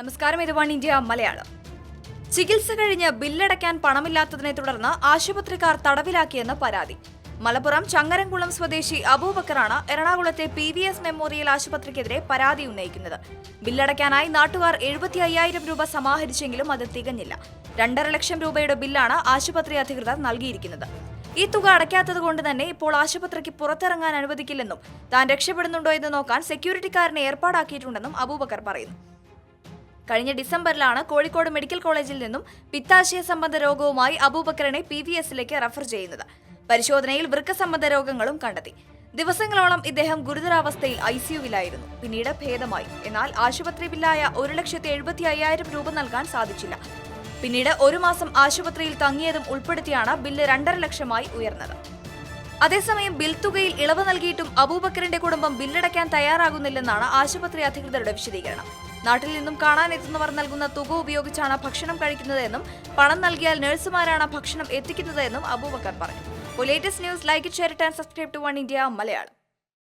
നമസ്കാരം ഇത് one India Malayalam. ചികിത്സ കഴിഞ്ഞ് ബില്ലടയ്ക്കാൻ പണമില്ലാത്തതിനെ തുടർന്ന് ആശുപത്രിക്കാർ തടവിലാക്കിയെന്ന് പരാതി. മലപ്പുറം ചങ്ങരംകുളം സ്വദേശി അബൂബക്കറാണ് എറണാകുളത്തെ പി വി എസ് മെമ്മോറിയൽ ആശുപത്രിക്കെതിരെ പരാതി ഉന്നയിക്കുന്നത്. ബില്ലടയ്ക്കാനായി നാട്ടുകാർ എഴുപത്തി അയ്യായിരം രൂപ സമാഹരിച്ചെങ്കിലും അത് തികഞ്ഞില്ല. രണ്ടര ലക്ഷം രൂപയുടെ ബില്ലാണ് ആശുപത്രി അധികൃതർ നൽകിയിരിക്കുന്നത്. ഈ തുക അടയ്ക്കാത്തത് കൊണ്ട് തന്നെ ഇപ്പോൾ ആശുപത്രിക്ക് പുറത്തിറങ്ങാൻ അനുവദിക്കില്ലെന്നും താൻ രക്ഷപ്പെടുന്നുണ്ടോ എന്ന് നോക്കാൻ സെക്യൂരിറ്റിക്കാരനെ ഏർപ്പാടാക്കിയിട്ടുണ്ടെന്നും അബൂബക്കർ പറയുന്നു. കഴിഞ്ഞ ഡിസംബറിലാണ് കോഴിക്കോട് മെഡിക്കൽ കോളേജിൽ നിന്നും പിത്താശയ സംബന്ധ രോഗവുമായി അബൂബക്കറിനെ പി വി എസിലേക്ക് റഫർ ചെയ്യുന്നത്. പരിശോധനയിൽ വൃക്ക സംബന്ധ രോഗങ്ങളും കണ്ടെത്തി. ദിവസങ്ങളോളം ഇദ്ദേഹം ഗുരുതരാവസ്ഥയിൽ ഐ സിയുവിലായിരുന്നു പിന്നീട് ഭേദമായി. എന്നാൽ ആശുപത്രി ബില്ലായ ഒരു ലക്ഷത്തി എഴുപത്തി അയ്യായിരം രൂപ നൽകാൻ സാധിച്ചില്ല. പിന്നീട് ഒരു മാസം ആശുപത്രിയിൽ തങ്ങിയതും ഉൾപ്പെടുത്തിയാണ് ബില്ല് രണ്ടര ലക്ഷമായി ഉയർന്നത്. അതേസമയം ബിൽ തുകയിൽ ഇളവ് നൽകിയിട്ടും അബൂബക്കറിന്റെ കുടുംബം ബില്ലടയ്ക്കാൻ തയ്യാറാകുന്നില്ലെന്നാണ് ആശുപത്രി അധികൃതരുടെ വിശദീകരണം. നാട്ടിൽ നിന്നും കാണാനെത്തുന്നവർ നൽകുന്ന തുക ഉപയോഗിച്ചാണ് ഭക്ഷണം കഴിക്കുന്നതെന്നും പണം നൽകിയാൽ നഴ്സുമാരാണ് ഭക്ഷണം എത്തിക്കുന്നതെന്നും അബൂബക്കർ പറഞ്ഞു. Latest news like share and subscribe to one India Malayalam